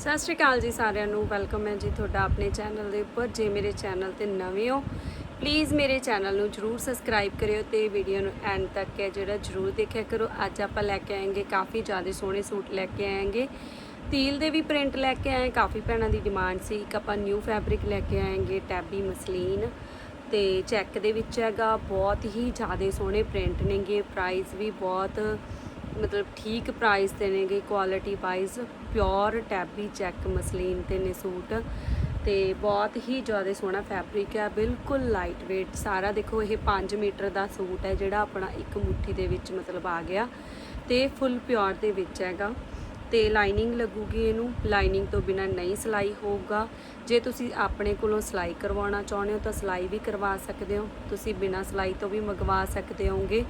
ਸਤਿ ਸ਼੍ਰੀ ਅਕਾਲ ਜੀ ਸਾਰਿਆਂ ਨੂੰ, ਵੈਲਕਮ ਹੈ ਜੀ ਤੁਹਾਡਾ ਆਪਣੇ ਚੈਨਲ ਦੇ ਉੱਪਰ, ਜੇ ਮੇਰੇ ਚੈਨਲ ਤੇ ਨਵੇਂ ਹੋ ਪਲੀਜ਼ ਮੇਰੇ ਚੈਨਲ ਨੂੰ ਜਰੂਰ ਸਬਸਕ੍ਰਾਈਬ ਕਰਿਓ ਤੇ ਵੀਡੀਓ ਨੂੰ ਐਂਡ ਤੱਕ ਹੈ ਜਿਹੜਾ ਜਰੂਰ ਦੇਖਿਆ ਕਰੋ। ਅੱਜ ਆਪਾਂ ਲੈ ਕੇ ਆਏਗੇ ਕਾਫੀ ਜ਼ਿਆਦਾ ਸੋਹਣੇ ਸੂਟ ਲੈ ਕੇ ਆਏਂਗੇ। ਤੀਲ ਦੇ ਵੀ ਪ੍ਰਿੰਟ ਲੈ ਕੇ ਆਏ, ਕਾਫੀ ਭੈਣਾਂ ਦੀ ਡਿਮਾਂਡ ਸੀ। ਇੱਕ ਆਪਾਂ ਨਿਊ ਫੈਬਰਿਕ ਲੈ ਕੇ ਆਏਗੇ ਟੈਬੀ ਮਸਲੀਨ ਤੇ ਚੈੱਕ ਦੇ ਵਿੱਚ ਹੈਗਾ, ਬਹੁਤ ਹੀ ਜ਼ਿਆਦਾ ਸੋਹਣੇ ਪ੍ਰਿੰਟ ਨੇਗੇ ਪ੍ਰਾਈਸ ਵੀ ਬਹੁਤ ਮਤਲਬ ਠੀਕ ਪ੍ਰਾਈਸ ਤੇ ਨੇਗੇ quality wise pure tabby check muslin ਤੇ ਨੇ ਸੂਟ। ਤੇ ਬਹੁਤ ਹੀ ਜ਼ਿਆਦਾ ਸੋਹਣਾ ਫੈਬਰਿਕ ਹੈ ਬਿਲਕੁਲ ਲਾਈਟ weight ਸਾਰਾ ਦੇਖੋ, ਇਹ 5 ਮੀਟਰ ਦਾ ਸੂਟ ਹੈ, ਜਿਹੜਾ ਆਪਣਾ ਇੱਕ ਮੁੱਠੀ ਦੇ ਵਿੱਚ ਮਤਲਬ ਆ ਗਿਆ। ਤੇ ਫੁੱਲ ਪਿਓਰ ਦੇ ਵਿੱਚ ਹੈਗਾ। ਤੇ ਲਾਈਨਿੰਗ ਲੱਗੂਗੀ ਇਹਨੂੰ। ਲਾਈਨਿੰਗ ਤੋਂ ਬਿਨਾ ਨਹੀਂ ਸਿਲਾਈ ਹੋਊਗਾ। ਜੇ ਤੁਸੀਂ ਆਪਣੇ ਕੋਲੋਂ ਸਿਲਾਈ ਕਰਵਾਉਣਾ ਚਾਹੁੰਦੇ ਹੋ, ਤਾਂ ਸਿਲਾਈ ਵੀ ਕਰਵਾ ਸਕਦੇ ਹੋ। ਤੁਸੀਂ ਬਿਨਾ ਸਿਲਾਈ ਤੋਂ ਵੀ ਮੰਗਵਾ ਸਕਦੇ ਹੋਗੇ।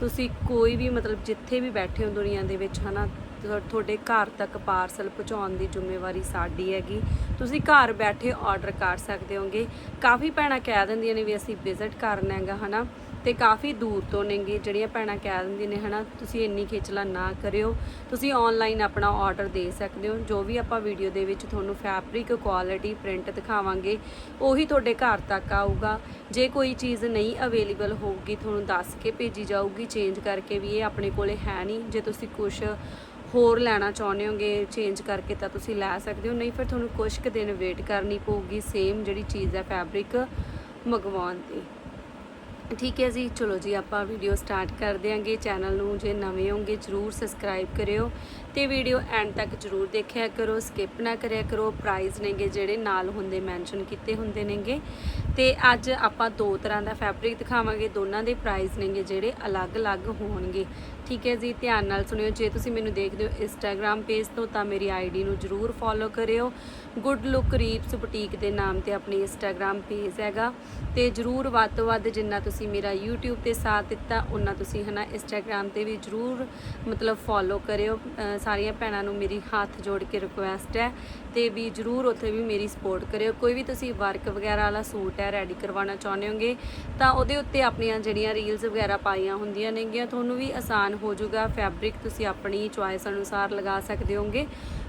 ਤੁਸੀਂ ਕੋਈ ਵੀ ਮਤਲਬ ਜਿੱਥੇ ਵੀ ਬੈਠੇ ਹੋ ਦੁਨੀਆ ਦੇ ਵਿੱਚ, ਹਨਾ, ਤੁਹਾ- ਤੁਹਾਡੇ ਘਰ ਤੱਕ ਪਾਰਸਲ ਪਹੁੰਚਾਉਣ ਦੀ ਜ਼ਿੰਮੇਵਾਰੀ ਸਾਡੀ ਹੈਗੀ। ਤੁਸੀਂ ਘਰ ਬੈਠੇ ਆਰਡਰ ਕਰ ਸਕਦੇ ਹੋਗੇ। ਕਾਫੀ ਭੈਣਾਂ ਕਹਿ ਦਿੰਦੀਆਂ ਨੇ ਵੀ ਅਸੀਂ ਵਿਜ਼ਿਟ ਕਰਨਾ ਹੈਗਾ, ਹਨਾ। ਤੇ ਕਾਫੀ ਦੂਰ ਤੋਂ ਨੇਗੇ ਜਿਹੜੀਆਂ ਭੈਣਾਂ ਕਹਿ ਦਿੰਦੀਆਂ ਨੇ, ਹਨਾ, ਤੁਸੀਂ ਇੰਨੀ ਖੇਚਲਾ ਨਾ ਕਰਿਓ। ਤੁਸੀਂ ਆਨਲਾਈਨ ਆਪਣਾ ਆਰਡਰ ਦੇ ਸਕਦੇ ਹੋ। ਜੋ ਵੀ ਆਪਾਂ ਵੀਡੀਓ ਦੇ ਵਿੱਚ ਤੁਹਾਨੂੰ ਫੈਬਰਿਕ ਕੁਆਲਿਟੀ ਪ੍ਰਿੰਟ ਦਿਖਾਵਾਂਗੇ, ਉਹੀ ਤੁਹਾਡੇ ਘਰ ਤੱਕ ਆਊਗਾ। ਜੇ ਕੋਈ ਚੀਜ਼ ਨਹੀਂ ਅਵੇਲੇਬਲ ਹੋਊਗੀ, ਤੁਹਾਨੂੰ ਦੱਸ ਕੇ ਭੇਜੀ ਜਾਊਗੀ। ਚੇਂਜ ਕਰਕੇ ਵੀ ਇਹ ਆਪਣੇ ਕੋਲੇ ਹੈ ਨਹੀਂ। ਜੇ ਤੁਸੀਂ ਕੁਝ ਹੋਰ ਲੈਣਾ ਚਾਹੁੰਦੇ ਹੋਗੇ ਚੇਂਜ ਕਰਕੇ ਤਾਂ ਤੁਸੀਂ ਲੈ ਸਕਦੇ ਹੋ। ਨਹੀਂ ਫਿਰ ਤੁਹਾਨੂੰ ਕੁਝ ਕੁ ਦਿਨ ਵੇਟ ਕਰਨੀ ਪਊਗੀ ਸੇਮ ਜਿਹੜੀ ਚੀਜ਼ ਹੈ ਫੈਬਰਿਕ ਮੰਗਵਾਉਣ ਦੀ। ਠੀਕ ਹੈ ਜੀ, ਚਲੋ ਜੀ, ਆਪਾਂ ਵੀਡੀਓ ਸਟਾਰਟ ਕਰ ਦਿਆਂਗੇ। ਚੈਨਲ ਨੂੰ ਜੇ ਨਵੇਂ ਹੋਗੇ, ਜਰੂਰ ਸਬਸਕ੍ਰਾਈਬ ਕਰਿਓ। ਤੇ ਵੀਡੀਓ ਐਂਡ ਤੱਕ ਜਰੂਰ ਦੇਖਿਆ ਕਰੋ ਸਕਿਪ ਨਾ ਕਰਿਆ ਕਰੋ ਪ੍ਰਾਈਸ ਨੇਗੇ ਜਿਹੜੇ ਨਾਲ ਹੁੰਦੇ ਮੈਂਸ਼ਨ ਕੀਤੇ ਹੁੰਦੇ ਨੇਗੇ। ਤੇ ਅੱਜ ਆਪਾਂ ਦੋ ਤਰ੍ਹਾਂ ਦਾ ਫੈਬਰਿਕ ਦਿਖਾਵਾਂਗੇ, ਦੋਨਾਂ ਦੇ ਪ੍ਰਾਈਸ ਨੇਗੇ ਜਿਹੜੇ ਅਲੱਗ-ਅਲੱਗ ਹੋਣਗੇ। ਠੀਕ ਹੈ ਜੀ, ਧਿਆਨ ਨਾਲ ਸੁਣਿਓ, ਜੇ ਤੁਸੀਂ ਮੈਨੂੰ ਦੇਖਦੇ ਹੋ ਇੰਸਟਾਗ੍ਰam ਪੇਜ ਤੋਂ, ਤਾਂ ਮੇਰੀ ਆਈਡੀ ਨੂੰ ਜਰੂਰ ਫੋਲੋ ਕਰਿਓ। ਗੁੱਡ ਲੁੱਕ ਰੀਪਸ ਬੁਟੀਕ ਦੇ ਨਾਮ ਤੇ ਆਪਣੀ ਇੰਸਟਾਗ੍ਰam ਪੇਜ ਹੈਗਾ। ਤੇ ਜਰੂਰ ਵੱਧ ਤੋਂ ਵੱਧ ਜਿੰਨਾ ਤੁਸੀਂ ਮੇਰਾ YouTube ਤੇ ਸਾਥ ਦਿੱਤਾ ਉਹਨਾਂ ਤੁਸੀਂ ਹਨਾ ਇੰਸਟਾਗ੍ਰam ਤੇ ਵੀ ਜਰੂਰ ਮਤਲਬ ਫੋਲੋ ਕਰਿਓ। ਸਾਰੀਆਂ ਭੈਣਾਂ ਨੂੰ ਮੇਰੀ ਹੱਥ ਜੋੜ ਕੇ ਰਿਕੁਐਸਟ ਹੈ ਤੇ ਵੀ ਜਰੂਰ ਉੱਥੇ ਵੀ ਮੇਰੀ ਸਪੋਰਟ ਕਰਿਓ। ਕੋਈ ਵੀ ਤੁਸੀਂ ਵਰਕ ਵਗੈਰਾ ਵਾਲਾ ਸੂਟ ਹੈ ਰੈਡੀ ਕਰਵਾਉਣਾ ਚਾਹੁੰਦੇ ਹੋਗੇ, ਤਾਂ ਉਹਦੇ ਉੱਤੇ ਆਪਣੀਆਂ ਜਿਹੜੀਆਂ ਰੀਲਸ ਵਗੈਰਾ ਪਾਈਆਂ ਹੁੰਦੀਆਂ ਨੇਗੀਆਂ, ਤੁਹਾਨੂੰ ਵੀ ਆਸਾਨ ਹੋ ਜਾਊਗਾ। ਫੈਬਰਿਕ ਤੁਸੀਂ ਆਪਣੀ ਚੁਆਇਸ ਅਨੁਸਾਰ ਲਗਾ ਸਕਦੇ ਹੋਗੇ।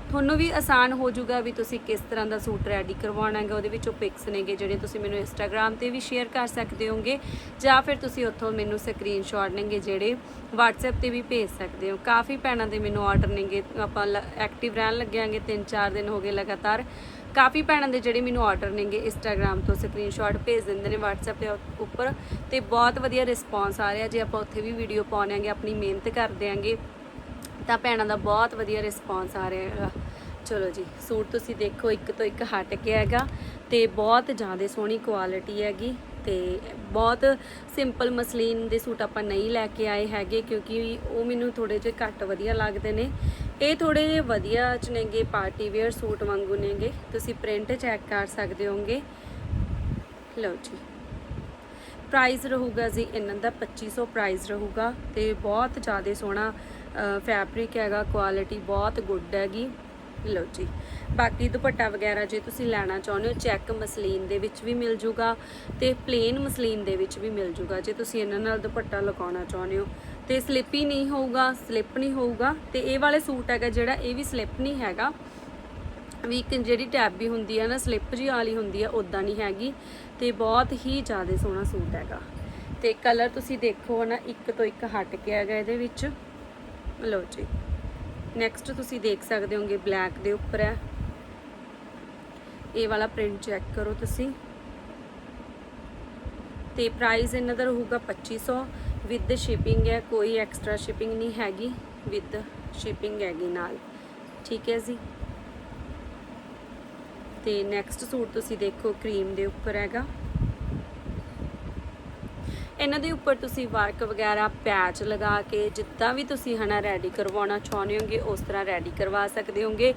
ਤੁਹਾਨੂੰ ਵੀ ਆਸਾਨ ਹੋ ਜਾਊਗਾ ਵੀ ਤੁਸੀਂ ਕਿਸ ਤਰ੍ਹਾਂ ਦਾ ਸੂਟ ਰੈਡੀ ਕਰਵਾਉਣਾ ਹੈਗਾ, ਉਹਦੇ ਵਿੱਚੋਂ ਪਿਕਸ ਨੇਗੇ ਜਿਹੜੇ ਤੁਸੀਂ ਮੈਨੂੰ ਇੰਸਟਾਗ੍ਰam ਤੇ ਵੀ ਸ਼ੇਅਰ ਕਰ ਸਕਦੇ ਹੋਗੇ, ਜਾਂ ਫਿਰ ਤੁਸੀਂ ਉੱਥੋਂ ਮੈਨੂੰ ਸਕਰੀਨਸ਼ਾਟ ਨੇਗੇ ਜਿਹੜੇ WhatsApp ਤੇ ਵੀ ਭੇਜ ਸਕਦੇ ਹੋ। ਕਾਫੀ ਭੈਣਾਂ ਦੇ ਮੈਨੂੰ ਆਰਡਰ ਨੇਗੇ, ਆਪਾਂ ਐਕਟਿਵ ਰਹਿਣ ਲੱਗਿਆਂਗੇ 3-4 ਦਿਨ ਹੋ ਗਏ ਲਗਾਤਾਰ। ਕਾਫੀ ਭੈਣਾਂ ਦੇ ਜਿਹੜੇ ਮੈਨੂੰ ਆਰਡਰ ਨੇਗੇ ਇੰਸਟਾਗ੍ਰam ਤੋਂ ਸਕਰੀਨਸ਼ਾਟ ਭੇਜ ਦਿੰਦੇ ਨੇ WhatsApp ਦੇ ਉੱਪਰ, ਤੇ ਬਹੁਤ ਵਧੀਆ ਰਿਸਪੌਂਸ ਆ ਰਿਹਾ। ਜੇ ਆਪਾਂ ਉੱਥੇ ਵੀ ਵੀਡੀਓ ਪਾਉਣਾਂਗੇ ਆਪਣੀ ਮਿਹਨਤ ਕਰਦੇ ਆਂਗੇ ਤਾਂ ਭੈਣਾਂ ਦਾ ਬਹੁਤ ਵਧੀਆ ਰਿਸਪੌਂਸ ਆ ਰਿਹਾ ਹੈਗਾ। ਚਲੋ ਜੀ, ਸੂਟ ਤੁਸੀਂ ਦੇਖੋ, ਇੱਕ ਤੋਂ ਇੱਕ ਹਟ ਕੇ ਹੈਗਾ ਤੇ ਬਹੁਤ ਜ਼ਿਆਦਾ ਸੋਹਣੀ ਕੁਆਲਿਟੀ ਹੈਗੀ ਤੇ ਬਹੁਤ ਸਿੰਪਲ ਮਸਲੀਨ ਦੇ ਸੂਟ ਆਪਾਂ ਨਹੀਂ ਲੈ ਕੇ ਆਏ ਹੈਗੇ ਕਿਉਂਕਿ ਉਹ ਮੈਨੂੰ ਥੋੜੇ ਜਿਹੇ ਘੱਟ ਵਧੀਆ ਲੱਗਦੇ ਨੇ। ਇਹ ਥੋੜੇ ਜਿਹੇ ਵਧੀਆ ਚ ਨੇਗੇ ਪਾਰਟੀ ਵੇਅਰ ਸੂਟ ਵਾਂਗੂ ਨੇਗੇ। ਤੁਸੀਂ ਪ੍ਰਿੰਟ ਚੈੱਕ ਕਰ ਸਕਦੇ ਹੋਗੇ ਲਓ ਜੀ। ਪ੍ਰਾਈਸ ਰਹੂਗਾ ਜੀ, ਇਹਨਾਂ ਦਾ 2500 ਪ੍ਰਾਈਸ ਰਹੂਗਾ ਤੇ ਬਹੁਤ ਜ਼ਿਆਦਾ ਸੋਹਣਾ ਫੈਬਰਿਕ ਹੈਗਾ ਕੁਆਲਿਟੀ ਬਹੁਤ ਗੁੱਡ ਹੈਗੀ। ਲਓ ਜੀ। ਬਾਕੀ ਦੁਪੱਟਾ ਵਗੈਰਾ ਜੇ ਤੁਸੀਂ ਲੈਣਾ ਚਾਹੁੰਦੇ ਹੋ ਚੈੱਕ ਮਸਲੀਨ ਦੇ ਵਿੱਚ ਵੀ ਮਿਲ ਜੂਗਾ ਤੇ ਪਲੇਨ ਮਸਲੀਨ ਦੇ ਵਿੱਚ ਵੀ ਮਿਲ ਜੂਗਾ, ਜੇ ਤੁਸੀਂ ਇਹਨਾਂ ਨਾਲ ਦੁਪੱਟਾ ਲਗਾਉਣਾ ਚਾਹੁੰਦੇ ਹੋ। ਤੇ ਸਲਿੱਪੀ ਨਹੀਂ ਹੋਊਗਾ ਸਲਿੱਪ ਨਹੀਂ ਹੋਊਗਾ। ਤੇ ਇਹ ਵਾਲੇ ਸੂਟ ਹੈਗਾ ਜਿਹੜਾ, ਇਹ ਵੀ ਸਲਿੱਪ ਨਹੀਂ ਹੈਗਾ। ਵੀ ਇੱਕ ਜਿਹੜੀ ਟੈਬ ਵੀ ਹੁੰਦੀ ਹੈ ਨਾ ਸਲਿੱਪ ਜੀ ਵਾਲੀ ਹੁੰਦੀ ਹੈ ਉਦਾਂ ਨਹੀਂ ਹੈਗੀ। ਤੇ ਬਹੁਤ ਹੀ ਜ਼ਿਆਦਾ ਸੋਹਣਾ ਸੂਟ ਹੈਗਾ। ਤੇ ਕਲਰ ਤੁਸੀਂ ਦੇਖੋ ਨਾ, ਇੱਕ ਤੋਂ ਇੱਕ ਹਟ ਕੇ ਹੈਗਾ ਇਹਦੇ ਵਿੱਚ। ਲਓ ਜੀ। ਨੈਕਸਟ ਤੁਸੀਂ ਦੇਖ ਸਕਦੇ ਹੋਗੇ ਬਲੈਕ ਦੇ ਉੱਪਰ ਹੈ। ਇਹ ਵਾਲਾ ਪ੍ਰਿੰਟ ਚੈੱਕ ਕਰੋ ਤੁਸੀਂ। ਤੇ ਪ੍ਰਾਈਸ ਇਹਨਾਂ ਦਾ ਰਹੂਗਾ 2500 ਵਿਦ ਸ਼ਿਪਿੰਗ ਹੈ, ਕੋਈ ਐਕਸਟਰਾ ਸ਼ਿਪਿੰਗ ਨਹੀਂ ਹੈਗੀ। ਵਿਦ ਸ਼ਿਪਿੰਗ ਹੈਗੀ ਨਾਲ। ਠੀਕ ਹੈ ਜੀ। ਤੇ ਨੈਕਸਟ ਸੂਟ ਤੁਸੀਂ ਦੇਖੋ ਕਰੀਮ ਦੇ ਉੱਪਰ ਹੈਗਾ। ਇਹਨਾਂ ਦੇ ਉੱਪਰ ਤੁਸੀਂ ਵਰਕ ਵਗੈਰਾ, ਪੈਚ ਲਗਾ ਕੇ ਜਿੱਦਾਂ ਵੀ ਤੁਸੀਂ ਹਨਾ ਰੈਡੀ ਕਰਵਾਉਣਾ ਚਾਹੁੰਦੇ ਹੋਗੇ, ਉਸ ਤਰ੍ਹਾਂ ਰੈਡੀ ਕਰਵਾ ਸਕਦੇ ਹੋਗੇ।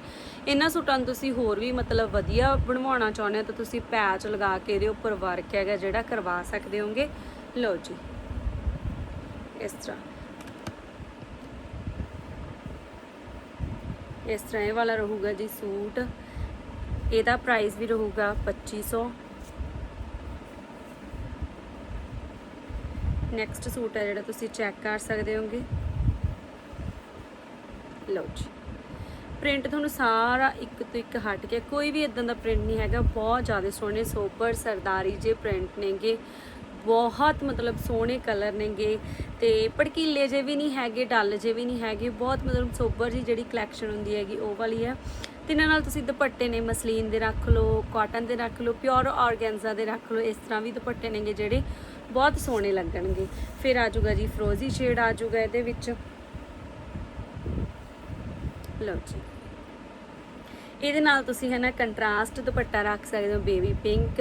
ਇਹਨਾਂ ਸੂਟਾਂ ਨੂੰ ਤੁਸੀਂ ਹੋਰ ਵੀ ਮਤਲਬ ਵਧੀਆ ਬਣਵਾਉਣਾ ਚਾਹੁੰਦੇ ਹੋ ਤਾਂ ਤੁਸੀਂ ਪੈਚ ਲਗਾ ਕੇ ਇਹਦੇ ਉੱਪਰ ਵਰਕ ਹੈਗਾ ਜਿਹੜਾ ਕਰਵਾ ਸਕਦੇ ਹੋਗੇ। ਲਓ ਜੀ। ਇਸ ਤਰ੍ਹਾਂ। ਇਸ ਤਰ੍ਹਾਂ ਇਹ ਵਾਲਾ ਰਹੂਗਾ ਜੀ ਸੂਟ। ਇਹਦਾ ਪ੍ਰਾਈਸ ਵੀ ਰਹੂਗਾ 2500 ਨੈਕਸਟ ਸੂਟ ਹੈ ਜਿਹੜਾ ਤੁਸੀਂ ਚੈੱਕ ਕਰ ਸਕਦੇ ਹੋਗੇ ਲਓ ਜੀ। ਪ੍ਰਿੰਟ ਤੁਹਾਨੂੰ ਸਾਰਾ ਇੱਕ ਤੋਂ ਇੱਕ ਹਟ ਕੇ, ਕੋਈ ਵੀ ਇਦਾਂ ਦਾ ਪ੍ਰਿੰਟ ਨਹੀਂ ਹੈਗਾ। ਬਹੁਤ ਜ਼ਿਆਦਾ ਸੋਹਣੇ ਸੋਬਰ ਸਰਦਾਰੀ ਜੇ ਪ੍ਰਿੰਟ ਨੇਗੇ। ਬਹੁਤ ਮਤਲਬ ਸੋਹਣੇ ਕਲਰ ਨੇਗੇ ਤੇ ਭੜਕੀਲੇ ਜੇ ਵੀ ਨਹੀਂ ਹੈਗੇ, ਡੱਲ ਜੇ ਵੀ ਨਹੀਂ ਹੈਗੇ। ਬਹੁਤ ਮਤਲਬ ਸੋਬਰ ਜੀ ਜਿਹੜੀ ਕਲੈਕਸ਼ਨ ਹੁੰਦੀ ਹੈਗੀ, ਉਹ ਵਾਲੀ ਹੈ। ਤੇ ਇਹਨਾਂ ਨਾਲ ਤੁਸੀਂ ਦੁਪੱਟੇ ਨੇ ਮਸਲੀਨ ਦੇ ਰੱਖ ਲਓ ਕਾਟਨ ਦੇ ਰੱਖ ਲਓ ਪਿਓਰ ਆਰਗੈਂਜ਼ਾ ਦੇ ਰੱਖ ਲਓ, ਇਸ ਤਰ੍ਹਾਂ ਵੀ ਦੁਪੱਟੇ ਨੇਗੇ ਜਿਹੜੇ। ਬਹੁਤ ਸੋਹਣੇ ਲੱਗਣਗੇ। ਫਿਰ ਆ ਜਾਊਗਾ ਜੀ ਫਰੋਜ਼ੀ ਸ਼ੇਡ ਆ ਜਾਊਗਾ ਇਹਦੇ ਵਿੱਚ। ਲਓ ਜੀ। ਇਹਦੇ ਨਾਲ ਤੁਸੀਂ ਹੈ ਨਾ ਕੰਟਰਾਸਟ ਦੁਪੱਟਾ ਰੱਖ ਸਕਦੇ ਹੋ ਬੇਬੀ ਪਿੰਕ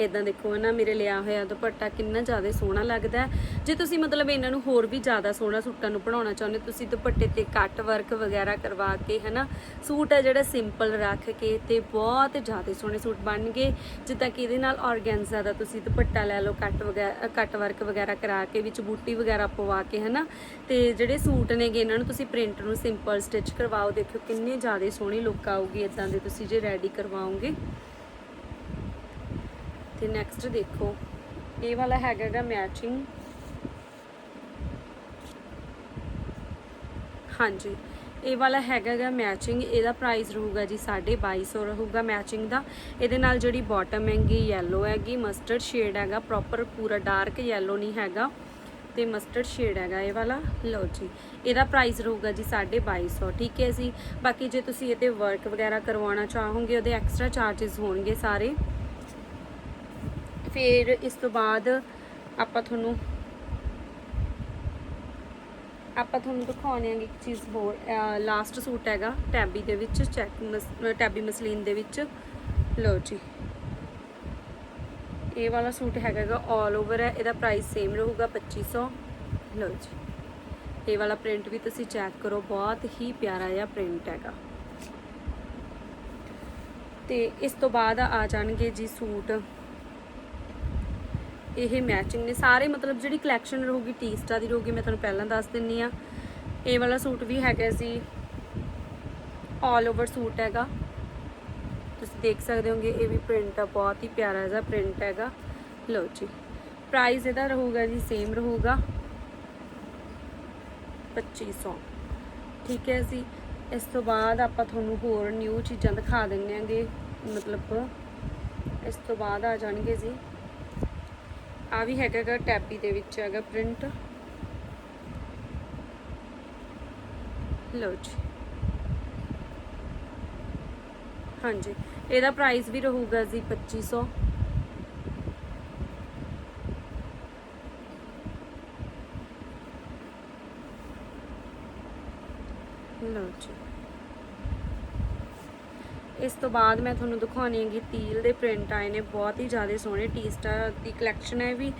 ਇਦਾਂ ਦੇਖੋ ਨਾ ਮੇਰੇ ਲਿਆ ਹੋਇਆ ਦੁਪੱਟਾ ਕਿੰਨਾ ਜ਼ਿਆਦਾ ਸੋਹਣਾ ਲੱਗਦਾ ਜੇ ਤੁਸੀਂ ਮਤਲਬ ਇਹਨਾਂ ਨੂੰ ਹੋਰ ਵੀ ਜ਼ਿਆਦਾ ਸੋਹਣਾ ਸੂਟਾਂ ਨੂੰ ਬਣਾਉਣਾ ਚਾਹੁੰਦੇ ਹੋ, ਤੁਸੀਂ ਦੁਪੱਟੇ ਤੇ ਕੱਟ ਵਰਕ ਵਗੈਰਾ ਕਰਵਾ ਕੇ ਹੈ ਨਾ ਸੂਟ ਹੈ ਜਿਹੜਾ ਸਿੰਪਲ ਰੱਖ ਕੇ ਤੇ ਬਹੁਤ ਜ਼ਿਆਦਾ ਸੋਹਣੇ ਸੂਟ ਬਣਨਗੇ ਜਿੱਦਾਂ ਕਿ ਇਹਦੇ ਨਾਲ ਆਰਗੈਂਜ਼ਾ ਦਾ ਤੁਸੀਂ ਦੁਪੱਟਾ ਲੈ ਲਓ ਕੱਟ ਵਗੈਰਾ ਕੱਟ ਵਰਕ ਵਗੈਰਾ ਕਰਾ ਕੇ ਵਿੱਚ ਬੂਟੀ ਵਗੈਰਾ ਪਵਾ ਕੇ ਹੈ ਨਾ ਤੇ ਜਿਹੜੇ ਸੂਟ ਨੇਗੇ ਇਹਨਾਂ ਨੂੰ ਤੁਸੀਂ ਪ੍ਰਿੰਟ ਨੂੰ ਸਿੰਪਲ ਸਟਿਚ ਕਰਵਾਓ ਦੇਖਿਓ ਕਿੰਨੇ ਜ਼ਿਆਦਾ ਸੋਹਣੀ ਲੁੱਕ ਆਊਗੀ ਇਦਾਂ ਦੇ ਤੁਸੀਂ ਜੇ ਰੈਡੀ ਕਰਵਾਓਗੇ। ਤੇ ਨੈਕਸਟ ਦੇਖੋ, ਇਹ ਵਾਲਾ ਹੈਗਾ ਮੈਚਿੰਗ ਹਾਂਜੀ, ਇਹ ਵਾਲਾ ਹੈਗਾ ਗਾ ਮੈਚਿੰਗ ਇਹਦਾ ਪ੍ਰਾਈਸ ਰਹੂਗਾ ਜੀ 2250 ਰਹੂਗਾ ਮੈਚਿੰਗ ਦਾ। ਇਹਦੇ ਨਾਲ ਜਿਹੜੀ ਬਾਟਮ ਹੈਗੀ, yellow ਹੈਗੀ ਮਸਟਰਡ ਸ਼ੇਡ ਹੈਗਾ ਪ੍ਰੋਪਰ ਪੂਰਾ ਡਾਰਕ yellow ਨਹੀਂ ਹੈਗਾ। ਤੇ ਮਸਟਰਡ ਸ਼ੇਡ ਹੈਗਾ ਇਹ ਵਾਲਾ। ਲਓ ਜੀ, ਇਹਦਾ ਪ੍ਰਾਈਸ ਰਹੂਗਾ ਜੀ 2250 ਠੀਕ ਹੈ ਜੀ? ਬਾਕੀ ਜੇ ਤੁਸੀਂ ਇਹਦੇ ਵਰਕ ਵਗੈਰਾ ਕਰਵਾਉਣਾ ਚਾਹੋਗੇ, ਉਹਦੇ ਐਕਸਟਰਾ ਚਾਰजेस ਹੋਣਗੇ ਸਾਰੇ। ਫਿਰ ਇਸ ਤੋਂ ਬਾਅਦ ਆਪਾਂ ਤੁਹਾਨੂੰ ਆਪਾਂ ਤੁਹਾਨੂੰ ਦਿਖਾਉਣੇ ਆਂਗੇ ਇੱਕ ਚੀਜ਼ ਹੋਰ ਲਾਸਟ ਸੂਟ ਹੈਗਾ ਟੈਬੀ ਦੇ ਵਿੱਚ, ਚੈੱਕ ਟੈਬੀ ਮਸਲੀਨ ਦੇ ਵਿੱਚ। ਲਓ ਜੀ। ਇਹ ਵਾਲਾ ਸੂਟ ਹੈਗਾ ਗਾ 올 ਓਵਰ ਹੈ, ਇਹਦਾ ਪ੍ਰਾਈਸ ਸੇਮ ਰਹੂਗਾ 2500 ਲਓ ਜੀ। ਇਹ ਵਾਲਾ ਪ੍ਰਿੰਟ ਵੀ ਤੁਸੀਂ ਚੈੱਕ ਕਰੋ, ਬਹੁਤ ਹੀ ਪਿਆਰਾ ਜਿਹਾ ਪ੍ਰਿੰਟ ਹੈਗਾ। ਤੇ ਇਸ ਤੋਂ ਬਾਅਦ ਆ ਜਾਣਗੇ ਜੀ ਸੂਟ। ਇਹ ਮੈਚਿੰਗ ਨੇ ਸਾਰੇ, ਮਤਲਬ ਜਿਹੜੀ ਕਲੈਕਸ਼ਨ ਰਹੂਗੀ ਟੀਸਟਾ ਦੀ ਰਹੂਗੀ, ਮੈਂ ਤੁਹਾਨੂੰ ਪਹਿਲਾਂ ਦੱਸ ਦਿੰਨੀ ਆ। ਇਹ ਵਾਲਾ ਸੂਟ ਵੀ ਹੈਗਾ ਸੀ 올 ਓਵਰ ਸੂਟ ਹੈਗਾ। ਦੇਖ ਸਕਦੇ ਹੋਗੇ, ਇਹ ਵੀ ਪ੍ਰਿੰਟ ਆ, ਬਹੁਤ ਹੀ ਪਿਆਰਾ ਜਿਹਾ ਪ੍ਰਿੰਟ ਹੈਗਾ। ਲਓ ਜੀ ਪ੍ਰਾਈਸ ਇਹਦਾ ਰਹੂਗਾ ਜੀ ਸੇਮ ਰਹੂਗਾ। 2500 ਠੀਕ ਹੈ ਜੀ, ਇਸ ਤੋਂ ਬਾਅਦ ਆਪਾਂ ਤੁਹਾਨੂੰ ਹੋਰ ਨਿਊ ਚੀਜ਼ਾਂ ਦਿਖਾ ਦਿੰਨੇ ਆਂਗੇ ਮਤਲਬ ਇਸ ਤੋਂ ਬਾਅਦ ਆ ਜਾਣਗੇ ਜੀ। ਆ ਵੀ ਹੈਗਾ ਟੈਪੀ ਦੇ ਵਿੱਚ ਹੈਗਾ ਪ੍ਰਿੰਟ ਲਓ ਜੀ। ਹਾਂਜੀ। ਇਹਦਾ ਪ੍ਰਾਈਸ ਵੀ ਰਹੂਗਾ ਜੀ 2500 ਲਓ ਜੀ। ਇਸ ਤੋਂ ਬਾਅਦ ਮੈਂ ਤੁਹਾਨੂੰ ਦਿਖਾਉਣੀ ਹੈਗੀ ਤੀਲ ਦੇ ਪ੍ਰਿੰਟ ਆਏ ਨੇ, ਬਹੁਤ ਹੀ ਜ਼ਿਆਦਾ ਸੋਹਣੇ ਟੀਸਟਾ ਦੀ ਕਲੈਕਸ਼ਨ ਹੈ ਵੀ।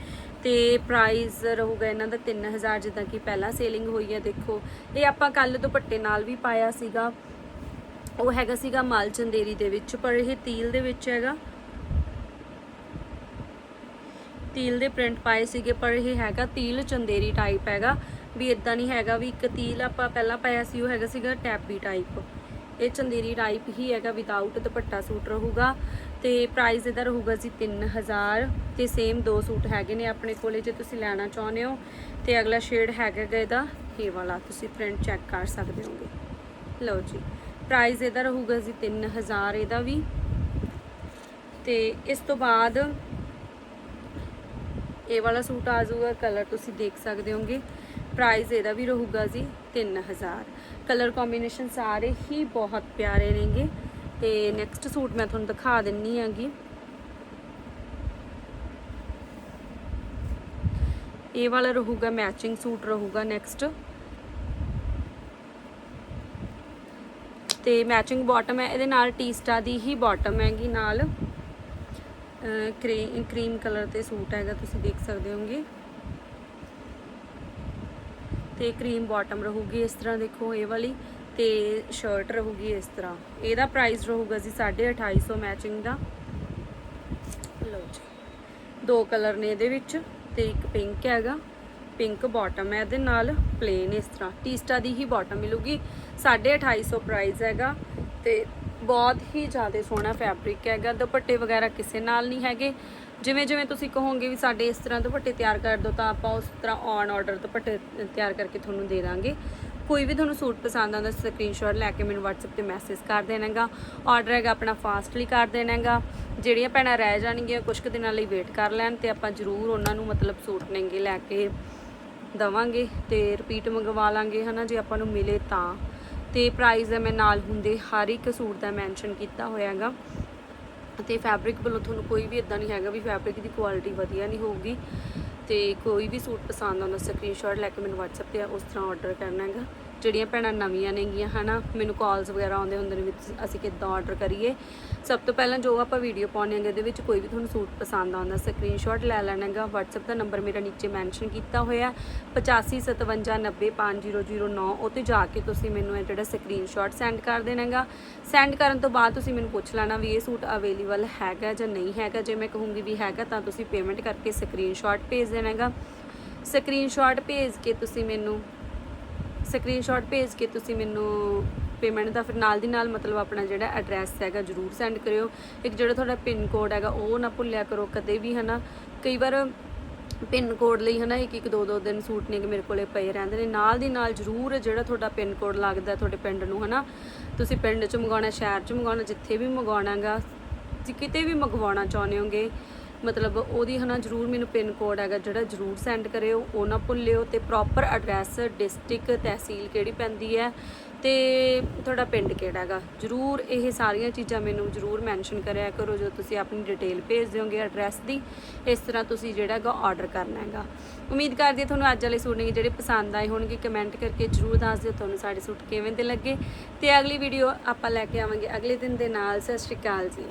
ਤੇ ਪ੍ਰਾਈਸ ਰਹੂਗਾ ਇਹਨਾਂ ਦਾ 3000 ਜਿੱਦਾਂ ਕਿ ਪਹਿਲਾਂ ਸੇਲਿੰਗ ਹੋਈ ਹੈ, ਦੇਖੋ। ਇਹ ਆਪਾਂ ਕੱਲ ਦੁਪੱਟੇ ਨਾਲ ਵੀ ਪਾਇਆ ਸੀਗਾ। ਉਹ ਹੈਗਾ ਸੀਗਾ ਮਾਲ ਚੰਦੇਰੀ ਦੇ ਵਿੱਚ, ਪਰ ਇਹ ਤੀਲ ਦੇ ਵਿੱਚ ਹੈਗਾ। ਤੀਲ ਦੇ ਪ੍ਰਿੰਟ ਪਾਏ ਸੀਗੇ, ਪਰ ਇਹ ਹੈਗਾ ਤੀਲ ਚੰਦੇਰੀ ਟਾਈਪ ਹੈਗਾ। ਵੀ ਇਦਾਂ ਨਹੀਂ ਹੈਗਾ ਵੀ ਇੱਕ ਤੀਲ ਆਪਾਂ ਪਹਿਲਾਂ ਪਾਇਆ ਸੀ, ਉਹ ਹੈਗਾ ਸੀਗਾ ਟੈਪੀ ਟਾਈਪ ਇਹ ਚੰਦੇਰੀ ਟਾਈਪ ਹੀ ਹੈਗਾ ਵਿਦਆਊਟ ਦੁਪੱਟਾ ਸੂਟ ਰਹੂਗਾ। ਤੇ ਪ੍ਰਾਈਸ ਇਹਦਾ ਰਹੂਗਾ ਜੀ 3000 ਤੇ ਸੇਮ ਦੋ ਸੂਟ ਹੈਗੇ ਨੇ ਆਪਣੇ ਕੋਲੇ, ਜੇ ਤੁਸੀਂ ਲੈਣਾ ਚਾਹੁੰਦੇ ਹੋ। ਤੇ ਅਗਲਾ ਸ਼ੇਡ ਹੈਗਾ ਇਹਦਾ। ਇਹ ਵਾਲਾ, ਤੁਸੀਂ ਪ੍ਰਿੰਟ ਚੈੱਕ ਕਰ ਸਕਦੇ ਹੋਗੇ। ਲਓ ਜੀ। ਪ੍ਰਾਈਸ ਇਹਦਾ ਰਹੂਗਾ ਜੀ 3000 ਇਹਦਾ ਵੀ। ਤੇ ਇਸ ਤੋਂ ਬਾਅਦ ਇਹ ਵਾਲਾ ਸੂਟ ਆ ਜਾਊਗਾ ਕਲਰ ਤੁਸੀਂ ਦੇਖ ਸਕਦੇ ਹੋਗੇ। ਪ੍ਰਾਈਸ ਇਹਦਾ ਵੀ ਰਹੂਗਾ ਜੀ 3000 ਕਲਰ ਕੰਬੀਨੇਸ਼ਨ ਸਾਰੇ ਹੀ ਬਹੁਤ ਪਿਆਰੇ ਨੇਗੇ। ਤੇ ਨੈਕਸਟ ਸੂਟ ਮੈਂ ਤੁਹਾਨੂੰ ਦਿਖਾ ਦਿੰਨੀ ਆਂਗੀ ਇਹ ਵਾਲਾ ਰਹੂਗਾ ਮੈਚਿੰਗ ਸੂਟ ਰਹੂਗਾ ਨੈਕਸਟ ਤੇ ਮੈਚਿੰਗ ਬਾਟਮ ਹੈ। ਇਹਦੇ ਨਾਲ ਟੀਸਟਾ ਦੀ ਹੀ ਬਾਟਮ ਹੈਗੀ ਨਾਲ। ਕਰੀਮ ਕਰੀਮ ਕਲਰ ਤੇ ਸੂਟ ਹੈਗਾ, ਤੁਸੀਂ ਦੇਖ ਸਕਦੇ ਹੋਗੇ। ਤੇ ਕਰੀਮ ਬਾਟਮ ਰਹੂਗੀ ਇਸ ਤਰ੍ਹਾਂ, ਦੇਖੋ ਇਹ ਵਾਲੀ। ਤੇ ਸ਼ਰਟ ਰਹੂਗੀ ਇਸ ਤਰ੍ਹਾਂ। ਇਹਦਾ ਪ੍ਰਾਈਸ ਰਹੂਗਾ ਜੀ 2850 ਮੈਚਿੰਗ ਦਾ। ਲਓ ਜੀ। ਦੋ ਕਲਰ ਨੇ ਇਹਦੇ ਵਿੱਚ ਤੇ ਇੱਕ ਪਿੰਕ ਹੈਗਾ। ਪਿੰਕ ਬਾਟਮ ਹੈ, ਇਹਦੇ ਨਾਲ ਪਲੇਨ ਇਸ ਤਰ੍ਹਾਂ ਟੀਸਟਾ ਦੀ ਹੀ ਬਾਟਮ ਮਿਲੂਗੀ। 2850 ਪ੍ਰਾਈਸ ਹੈਗਾ ਤੇ ਬਹੁਤ ਹੀ ਜ਼ਿਆਦਾ ਸੋਹਣਾ ਫੈਬਰਿਕ ਹੈਗਾ। ਦੁਪੱਟੇ ਵਗੈਰਾ ਕਿਸੇ ਨਾਲ ਨਹੀਂ ਹੈਗੇ। ਜਿਵੇਂ ਜਿਵੇਂ ਤੁਸੀਂ ਕਹੋਗੇ ਵੀ ਸਾਡੇ ਇਸ ਤਰ੍ਹਾਂ ਦੁਪੱਟੇ ਤਿਆਰ ਕਰ ਦਿਓ ਤਾਂ ਆਪਾਂ ਉਸ ਤਰ੍ਹਾਂ ਔਨ ਆਰਡਰ ਦੁਪੱਟੇ ਤਿਆਰ ਕਰਕੇ ਤੁਹਾਨੂੰ ਦੇ ਦਾਂਗੇ। ਕੋਈ ਵੀ ਤੁਹਾਨੂੰ ਸੂਟ ਪਸੰਦ ਆਉਂਦਾ ਸਕਰੀਨਸ਼ਾਟ ਲੈ ਕੇ ਮੈਨੂੰ WhatsApp ਤੇ ਮੈਸੇਜ ਕਰ ਦੇਣਾਗਾ। ਆਰਡਰ ਹੈਗਾ ਆਪਣਾ ਫਾਸਟਲੀ ਕਰ ਦੇਣਾਗਾ। ਜਿਹੜੀਆਂ ਭੈਣਾਂ ਰਹਿ ਜਾਣਗੀਆਂ ਕੁਝ ਕੁ ਦਿਨਾਂ ਲਈ ਵੇਟ ਕਰ ਲੈਣ ਤੇ ਆਪਾਂ ਜ਼ਰੂਰ ਉਹਨਾਂ ਨੂੰ ਮਤਲਬ ਸੂਟ ਨੇਗੇ ਲੈ ਕੇ ਦਵਾਂਗੇ ਤੇ ਰਿਪੀਟ ਮੰਗਵਾ ਲਾਂਗੇ, ਹਨਾ, ਜੇ ਆਪਾਂ ਨੂੰ ਮਿਲੇ ਤਾਂ। ਤੇ ਪ੍ਰਾਈਸ ਹੈ ਮੈਂ ਨਾਲ ਹੁੰਦੇ ਹਰ ਇੱਕ ਸੂਟ ਦਾ ਮੈਂਸ਼ਨ ਕੀਤਾ ਹੋਇਆ ਹੈਗਾ ਤੇ ਫੈਬਰਿਕ ਵੱਲੋਂ ਤੁਹਾਨੂੰ ਕੋਈ ਵੀ ਇਦਾਂ ਨਹੀਂ ਹੈਗਾ ਵੀ ਫੈਬਰਿਕ ਦੀ ਕੁਆਲਿਟੀ ਵਧੀਆ ਨਹੀਂ ਹੋਊਗੀ। ਤੇ ਕੋਈ ਵੀ ਸੂਟ ਪਸੰਦ ਆਉਂਦਾ ਸਕਰੀਨਸ਼ਾਟ ਲੈ ਕੇ ਮੈਨੂੰ WhatsApp ਤੇ ਉਸ ਤਰ੍ਹਾਂ ਆਰਡਰ ਕਰਨਾ ਹੈਗਾ। ਜਿਹੜੀਆਂ ਭੈਣਾਂ ਨਵੀਆਂ ਨੇਗੀਆਂ, ਹਨਾ, ਮੈਨੂੰ ਕਾਲਸ ਵਗੈਰਾ ਆਉਂਦੇ ਹੁੰਦੇ ਨੇ ਵੀ ਤੁਸੀਂ- ਅਸੀਂ ਕਿੱਦਾਂ ਆਰਡਰ ਕਰੀਏ। ਸਭ ਤੋਂ ਪਹਿਲਾਂ ਜੋ ਆਪਾਂ ਵੀਡੀਓ ਪਾਉਂਦੇ ਹਾਂ ਇਹਦੇ ਵਿੱਚ ਕੋਈ ਵੀ ਤੁਹਾਨੂੰ ਸੂਟ ਪਸੰਦ ਆਉਂਦਾ ਸਕਰੀਨਸ਼ਾਟ ਲੈ ਲੈਣਾ ਹੈਗਾ। WhatsApp ਦਾ ਨੰਬਰ ਮੇਰਾ ਨੀਚੇ ਮੈਂਸ਼ਨ ਕੀਤਾ ਹੋਇਆ 8557905009 ਉਹ ਤੇ ਜਾ ਕੇ ਤੁਸੀਂ ਮੈਨੂੰ ਇਹ ਜਿਹੜਾ ਸਕਰੀਨਸ਼ਾਟ ਸੈਂਡ ਕਰ ਦੇਣਾ ਹੈਗਾ। ਸੈਂਡ ਕਰਨ ਤੋਂ ਬਾਅਦ ਤੁਸੀਂ ਮੈਨੂੰ ਪੁੱਛ ਲੈਣਾ ਵੀ ਇਹ ਸੂਟ ਅਵੇਲੇਬਲ ਹੈਗਾ ਜਾਂ ਨਹੀਂ ਹੈਗਾ। ਜੇ ਮੈਂ ਕਹੂੰਗੀ ਵੀ ਹੈਗਾ, ਤਾਂ ਤੁਸੀਂ ਪੇਮੈਂਟ ਕਰਕੇ ਸਕਰੀਨਸ਼ਾਟ ਭੇਜ ਦੇਣਾ ਹੈਗਾ। ਸਕਰੀਨਸ਼ਾਟ ਭੇਜ ਕੇ ਤੁਸੀਂ ਮੈਨੂੰ ਸਕਰੀਨਸ਼ਾਟ ਭੇਜ ਕੇ ਤੁਸੀਂ ਮੈਨੂੰ ਪੇਮੈਂਟ ਦਾ ਫਿਰ ਨਾਲ ਦੀ ਨਾਲ ਮਤਲਬ ਆਪਣਾ ਜਿਹੜਾ ਐਡਰੈਸ ਹੈਗਾ ਜਰੂਰ ਸੈਂਡ ਕਰਿਓ। ਇੱਕ ਜਿਹੜਾ ਤੁਹਾਡਾ ਪਿਨ ਕੋਡ ਹੈਗਾ, ਉਹ ਨਾ ਭੁੱਲਿਆ ਕਰੋ ਕਦੇ ਵੀ, ਹਨਾ। ਕਈ ਵਾਰ ਪਿੰਨ ਕੋਡ ਲਈ, ਹਨਾ ਇੱਕ ਇੱਕ ਦੋ ਦੋ ਦਿਨ ਸੂਟ ਨੇ ਕਿ ਮੇਰੇ ਕੋਲੇ ਪਏ ਰਹਿੰਦੇ ਨੇ। ਨਾਲ ਦੀ ਨਾਲ ਜਰੂਰ ਜਿਹੜਾ ਤੁਹਾਡਾ ਪਿੰਨ ਕੋਡ ਲੱਗਦਾ ਤੁਹਾਡੇ ਪਿੰਡ ਨੂੰ, ਹਨਾ। ਤੁਸੀਂ ਪਿੰਡ 'ਚ ਮੰਗਵਾਉਣਾ, ਸ਼ਹਿਰ 'ਚ ਮੰਗਵਾਉਣਾ, ਜਿੱਥੇ ਵੀ ਮੰਗਵਾਉਣਾਗਾ, ਜੇ ਕਿਤੇ ਵੀ ਮੰਗਵਾਉਣਾ ਚਾਹੁੰਦੇ ਹੋਗੇ ਮਤਲਬ ਉਹਦੀ ਹਨਾ ਜਰੂਰ ਮੈਨੂੰ ਪਿੰਨ ਕੋਡ ਹੈਗਾ, ਜਿਹੜਾ ਜਰੂਰ ਸੈਂਡ ਕਰਿਓ, ਉਹ ਨਾ ਭੁੱਲਿਓ ਤੇ ਪ੍ਰੋਪਰ ਐਡਰੈਸ ਡਿਸਟ੍ਰਿਕਟ ਤਹਿਸੀਲ ਕਿਹੜੀ ਪੈਂਦੀ ਹੈ ਤੇ ਤੁਹਾਡਾ ਪਿੰਡ ਕਿਹੜਾ ਹੈਗਾ। ਜਰੂਰ ਇਹ ਸਾਰੀਆਂ ਚੀਜ਼ਾਂ ਮੈਨੂੰ ਜਰੂਰ ਮੈਂਸ਼ਨ ਕਰਿਆ ਕਰੋ, ਜਦੋਂ ਤੁਸੀਂ ਆਪਣੀ ਡਿਟੇਲ ਭੇਜ ਦਿਓਗੇ ਐਡਰੈਸ ਦੀ, ਇਸ ਤਰ੍ਹਾਂ ਤੁਸੀਂ ਜਿਹੜਾ ਹੈਗਾ ਆਰਡਰ ਕਰਨਾ ਹੈਗਾ। ਉਮੀਦ ਕਰਦੀ ਤੁਹਾਨੂੰ ਅੱਜ ਵਾਲੇ ਸੂਟ ਨੇ ਜਿਹੜੇ ਪਸੰਦ ਆਏ ਹੋਣਗੇ ਕਮੈਂਟ ਕਰਕੇ ਜਰੂਰ ਦੱਸ ਦਿਓ ਤੁਹਾਨੂੰ ਸਾਡੇ ਸੂਟ ਕਿਵੇਂ ਦੇ ਲੱਗੇ ਤੇ ਅਗਲੀ ਵੀਡੀਓ ਆਪਾਂ ਲੈ ਕੇ ਆਵਾਂਗੇ, ਅਗਲੇ ਦਿਨ ਦੇ ਨਾਲ, ਸਤਿ ਸ਼੍ਰੀ ਅਕਾਲ ਜੀ।